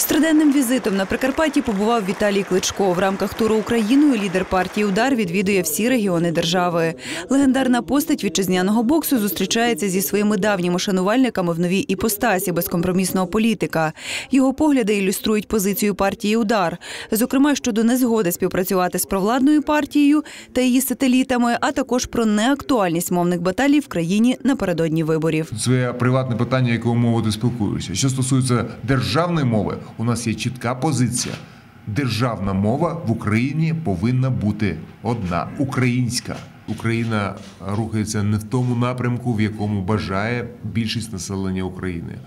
З триденним візитом на Прикарпатті побував Віталій Кличко. В рамках туру Україною лідер партії Удар відвідує всі регіони держави. Легендарна постать вітчизняного боксу зустрічається зі своїми давніми шанувальниками в новій іпостасі безкомпромісного політика. Його погляди ілюструють позицію партії Удар, зокрема щодо незгоди співпрацювати з провладною партією та її сателітами, а також про неактуальність мовних баталій в країні напередодні виборів. Своє приватне питання, якою мовою ти спілкуєшся. Що стосується державної мови, у нас є чітка позиція. Державна мова в Україні повинна бути одна українська. Україна рухається не в тому напрямку, в якому бажає більшість населення України.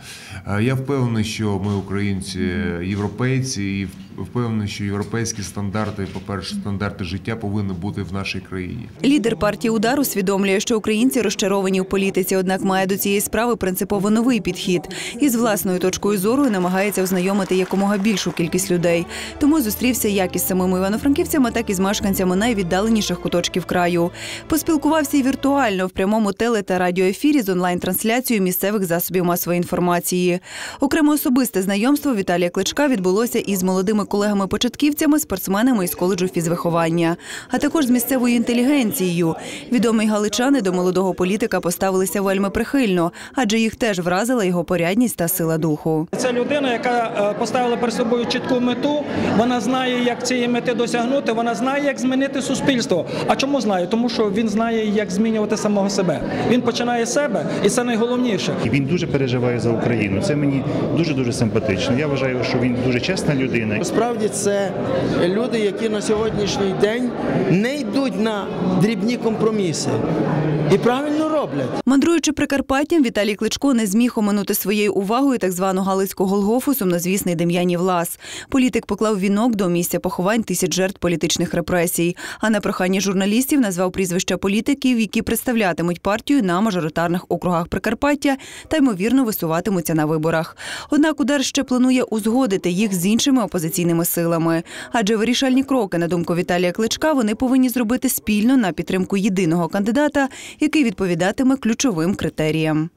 Е, Я впевнений, що ми, українці, європейці, і впевнений, що європейські стандарти, по-перше, стандарти життя повинні бути в нашій країні. Лідер партії удар усвідомлює, що українці розчаровані в політиці, однак має до цієї справи принципово новий підхід і з власною точкою зору намагається ознайомити якомога більшу кількість людей. Тому зустрівся як із самими івано-франківцями, так і з мешканцями найвіддаленіших куточків краю. Поспілкувався і віртуально в прямому теле та радіоефірі з онлайн-трансляцією місцевих засобів масової інформації. Окремо особисте знайомство Віталія Кличка відбулося із молодими колегами-початківцями, спортсменами із коледжу фізвиховання, а також з місцевою інтелігенцією. Відомі галичани до молодого політика поставилися вельми прихильно, адже їх теж вразила його порядність та сила духу. Це людина, яка е, поставила перед собою чітку мету. Вона знає, як цієї мети досягнути. Вона знає, як змінити суспільство. А чому знає? Тому що він знає, як змінювати самого себе. Він починає з себе, і це найголовніше. Він дуже переживає за Україну. Це мені дуже дуже симпатично. Я вважаю, що він дуже чесна людина. Справді це люди, які на сьогоднішній день не йдуть на дрібні компроміси і правильно роблять. Мандруючи Прикарпаттям, Віталій Кличко не зміг оминути своєю увагою так звану Галицьку Голгофу сумнозвісний Дем'янів Лас. Політик поклав вінок до місця поховань тисяч жертв політичних репресій. А на прохання журналістів назвав прізвища політиків, які представлятимуть партію на мажоритарних округах Прикарпаття та ймовірно висуватимуться на виборах. Однак удар ще планує узгодити їх з іншими опозиційними силами. Адже вирішальні кроки, на думку Віталія Кличка, вони повинні зробити спільно на підтримку єдиного кандидата, який відповідатиме ключовим критеріям.